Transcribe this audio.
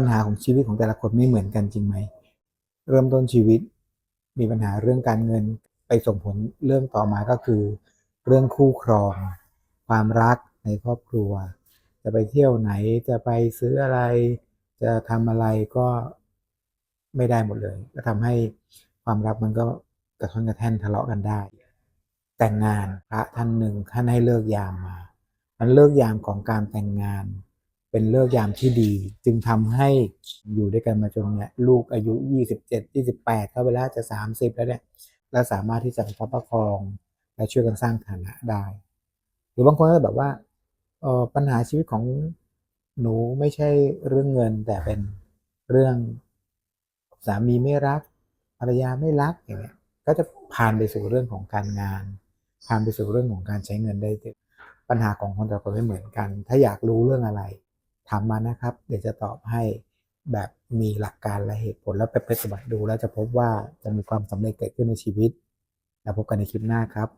ปัญหาของชีวิตของแต่ละคนไม่เหมือนกันจริงไหม เริ่มต้นชีวิตมีปัญหาเรื่องการเงินไปส่งผลเรื่องต่อมาก็คือ เรื่องคู่ครอง ความรักในครอบครัว จะไปเที่ยวไหนจะไปซื้ออะไร จะทำอะไรก็ไม่ได้หมดเลย ก็ทำให้ความรักมันก็กระท่อนกระแท่นทะเลาะกันได้ แต่งงานพระท่านหนึ่งท่านให้เลิกยามมามันเลิกยามของการแต่งงาน เป็นเลิกยามที่ดี จึงทำให้อยู่ด้วยกันมาจนเนี่ยลูกอายุ 27 28 เข้าไปแล้วจะ 30 แล้วเนี่ยและสามารถที่จะประคับประคองและช่วยกันสร้างฐานะได้ หรือบางคนก็แบบว่าออปัญหาชีวิตของหนูไม่ใช่เรื่องเงิน แต่เป็นเรื่องสามีไม่รักภรรยาไม่รักอย่างเงี้ยก็จะผ่านไปสู่เรื่องของการงาน ผ่านไปสู่เรื่องของการใช้เงินได้ปัญหาของคนแต่ละคนไม่เหมือนกัน ถ้าอยากรู้เรื่องอะไร ถามมานะครับ เดี๋ยวจะตอบให้แบบมีหลักการและเหตุผลแล้วไปปฏิบัติดูแล้วจะพบว่าจะมีความสำเร็จเกิดขึ้นในชีวิต แล้วพบกันในคลิปหน้าครับ